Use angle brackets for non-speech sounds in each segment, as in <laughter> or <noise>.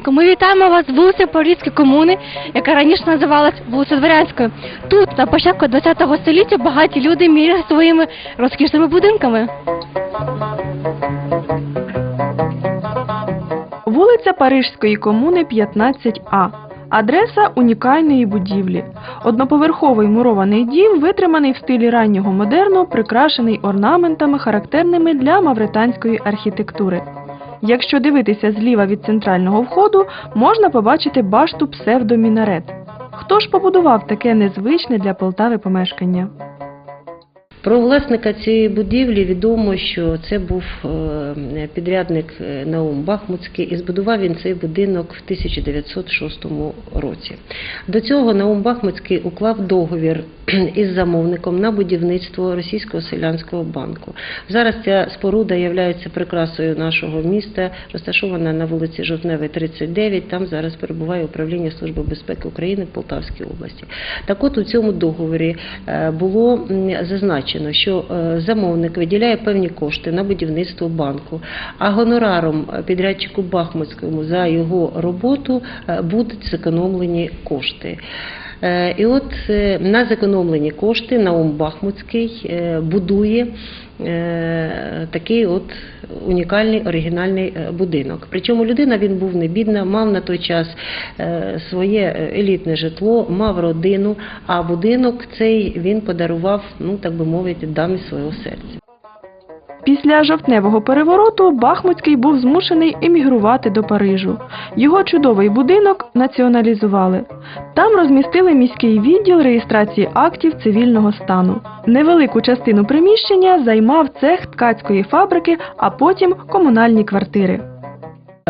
будинку. Ми вітаємо вас з вулиці Паризької комуни, яка раніше називалась вулиця Дворянською. Тут на початку ХХ століття багаті люди міряли своїми розкішними будинками. Вулиця Парижської комуни 15А. Адреса унікальної будівлі. Одноповерховий мурований дім, витриманий в стилі раннього модерну, прикрашений орнаментами, характерними для мавританської архітектури. Якщо дивитися зліва від центрального входу, можна побачити башту псевдомінарет. Хто ж побудував таке незвичне для Полтави помешкання? Про власника цієї будівлі відомо, що це був е, підрядник е, Наум Бахмутський, і збудував він цей будинок в 1906 році. До цього Наум Бахмутський уклав договір <clears throat> із замовником на будівництво Російського селянського банку. Зараз ця споруда є прикрасою нашого міста, розташована на вулиці Жовтневій, 39. Там зараз перебуває управління Служби безпеки України в Полтавській області. Так от у цьому договорі е, було м, зазначено, що е, замовник виділяє певні кошти на будівництво банку, а гонораром е, підрядчику Бахмутському за його роботу е, будуть зекономлені кошти. Е, І от е, на зекономлені кошти Наум Бахмутський е, будує такий от унікальний оригінальний будинок. Причому людина він був не бідна, мав на той час своє елітне житло, мав родину, а будинок цей він подарував, ну так би мовити, дамі свого серця. Після жовтневого перевороту Бахмутський був змушений емігрувати до Парижу. Його чудовий будинок націоналізували. Там розмістили міський відділ реєстрації актів цивільного стану. Невелику частину приміщення займав цех ткацької фабрики, а потім комунальні квартири.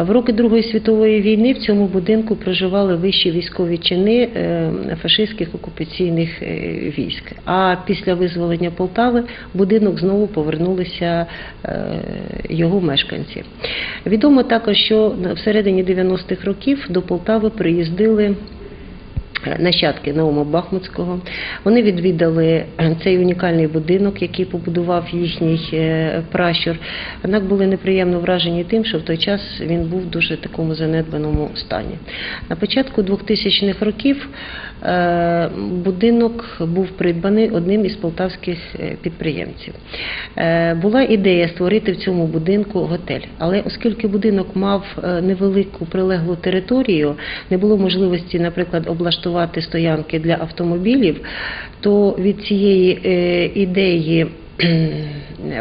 В роки Другої світової війни в цьому будинку проживали вищі військові чини е, фашистських окупаційних е, військ. А після визволення Полтави будинок знову повернулися е, його мешканці. Відомо також, що всередині 90-х років до Полтави приїздили. Е, Нащадки Наума Бахмутського. Вони відвідали е, цей унікальний будинок, який побудував їхній е, пращур. Однак були неприємно вражені тим, що в той час він був в дуже такому занедбаному стані. На початку 2000-х років будинок був придбаний одним із полтавських підприємців. Була ідея створити в цьому будинку готель, але оскільки будинок мав невелику прилеглу територію, не було можливості, наприклад, облаштувати стоянки для автомобілів, то від цієї е, ідеї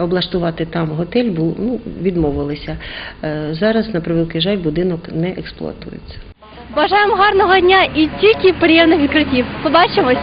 облаштувати там готель бу- ну, відмовилися. Е, Зараз, на превеликий жаль, будинок не експлуатується. Бажаємо гарного дня і тільки приємних відкриттів. Побачимось!